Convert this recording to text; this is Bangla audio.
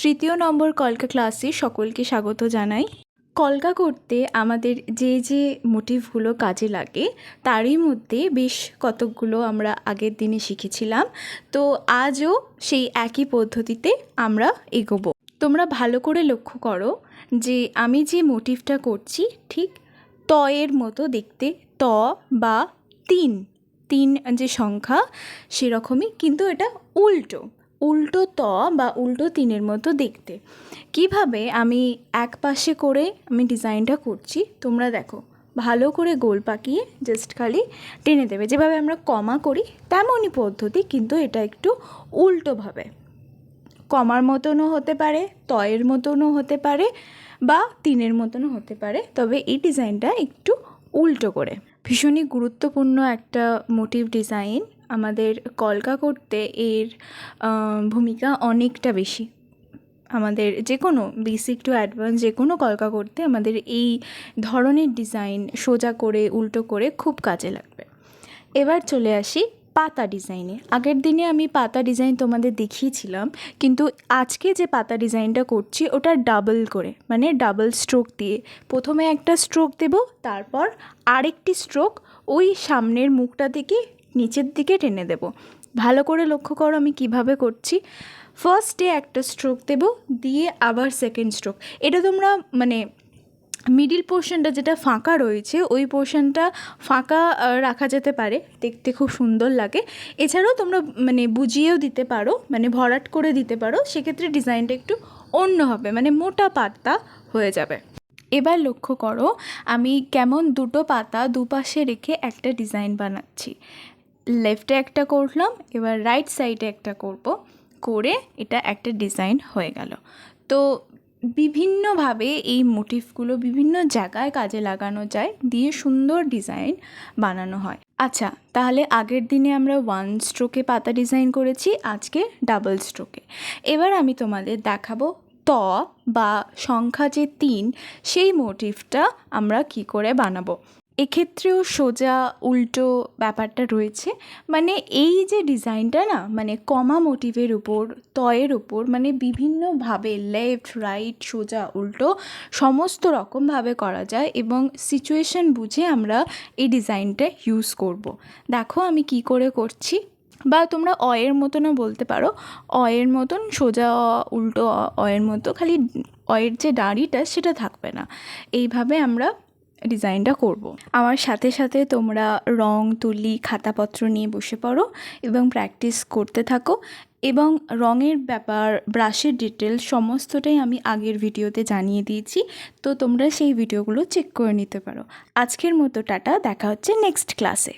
তৃতীয় নম্বর কলকা ক্লাসে সকলকে স্বাগত জানাই। কলকা করতে আমাদের যে যে মোটিভগুলো কাজে লাগে, তারই মধ্যে বেশ কতকগুলো আমরা আগের দিনে শিখেছিলাম। তো আজও সেই একই পদ্ধতিতে আমরা এগোবো। তোমরা ভালো করে লক্ষ্য করো যে, আমি যে মোটিভটা করছি, ঠিক তয়ের মতো দেখতে ত বা তিন তিন যে সংখ্যা সেরকমই, কিন্তু এটা উল্টো। উল্টো ত বা উল্টো তিনের মতো দেখতে। কীভাবে আমি এক পাশে করে আমি ডিজাইনটা করছি, তোমরা দেখো। ভালো করে গোল পাকিয়ে জাস্ট খালি টেনে দেবে। যেভাবে আমরা কমা করি, তেমনই পদ্ধতি, কিন্তু এটা একটু উল্টোভাবে কমার মতনও হতে পারে, তয়ের মতনও হতে পারে বা তিনের মতনও হতে পারে, তবে এই ডিজাইনটা একটু উল্টো করে। ভীষণই গুরুত্বপূর্ণ একটা মোটিভ ডিজাইন আমাদের কলকা করতে এর ভূমিকা অনেকটা বেশি। আমাদের যে কোনো বেসিক টু অ্যাডভান্স যে কোনো কলকা করতে আমাদের এই ধরনের ডিজাইন সোজা করে, উল্টো করে খুব কাজে লাগবে। এবার চলে আসি পাতা ডিজাইনে আগের দিনে আমি পাতা ডিজাইন তোমাদের দেখিয়েছিলাম, কিন্তু আজকে যে পাতা ডিজাইনটা করছি, ওটা ডাবল করে মানে ডাবল স্ট্রোক দিয়ে। প্রথমে একটা স্ট্রোক দেব, তারপর আরেকটি স্ট্রোক ওই সামনের মুখটা থেকে নিচের দিকে টেনে দেব। ভালো করে লক্ষ্য করো আমি কীভাবে করছি। ফার্স্টে একটা স্ট্রোক দেব, দিয়ে আবার সেকেন্ড স্ট্রোক এটা তোমরা মানে মিডিল পোর্শনটা যেটা ফাঁকা রয়েছে, ওই পোর্শনটা ফাঁকা রাখা যেতে পারে। দেখতে খুব সুন্দর লাগে। এছাড়াও তোমরা মানে বুঝিয়েও দিতে পারো মানে ভরাট করে দিতে পারো। সেক্ষেত্রে ডিজাইনটা একটু অন্য হবে মানে মোটা পাতা হয়ে যাবে। এবার লক্ষ্য করো, আমি কেমন দুটো পাতা দুপাশে রেখে একটা ডিজাইন বানাচ্ছি। লেফটে একটা করলাম, এবার রাইট সাইডে একটা করব। করে এটা একটা ডিজাইন হয়ে গেল। তো বিভিন্নভাবে এই মোটিফগুলো বিভিন্ন জায়গায় কাজে লাগানো যায়, দিয়ে সুন্দর ডিজাইন বানানো হয়। আচ্ছা তাহলে আগের দিনে আমরা ওয়ান স্ট্রোকে পাতা ডিজাইন করেছি, আজকে ডাবল স্ট্রোকে এবার আমি তোমাদের দেখাবো ত বা সংখ্যা যে তিন, সেই মোটিফটা আমরা কি করে বানাবো। এক্ষেত্রেও সোজা উল্টো ব্যাপারটা রয়েছে। মানে এই যে ডিজাইনটা না মানে কমা মোটিভের উপর, তয়ের উপর মানে বিভিন্নভাবে লেফট রাইট সোজা, উল্টো, সমস্ত রকমভাবে করা যায় এবং সিচুয়েশন বুঝে আমরা এই ডিজাইনটা ইউজ করব। দেখো আমি কি করে করছি। বা তোমরা অয়ের মতনও বলতে পারো। অয়ের মতন সোজা, উল্টো অয়ের মতো, খালি অয়ের যে দাড়িটা সেটা থাকবে না। এইভাবে আমরা ডিজাইনটা করব। আমার সাথে সাথে তোমরা রং, তুলি, খাতাপত্র নিয়ে বসে পড়ো এবং প্র্যাকটিস করতে থাকো এবং রঙের ব্যাপার, ব্রাশের ডিটেল সমস্তটাই আমি আগের ভিডিওতে জানিয়ে দিয়েছি। তো তোমরা সেই ভিডিওগুলো চেক করে নিতে পারো। আজকের মতো টাটা, দেখা হচ্ছে নেক্সট ক্লাসে।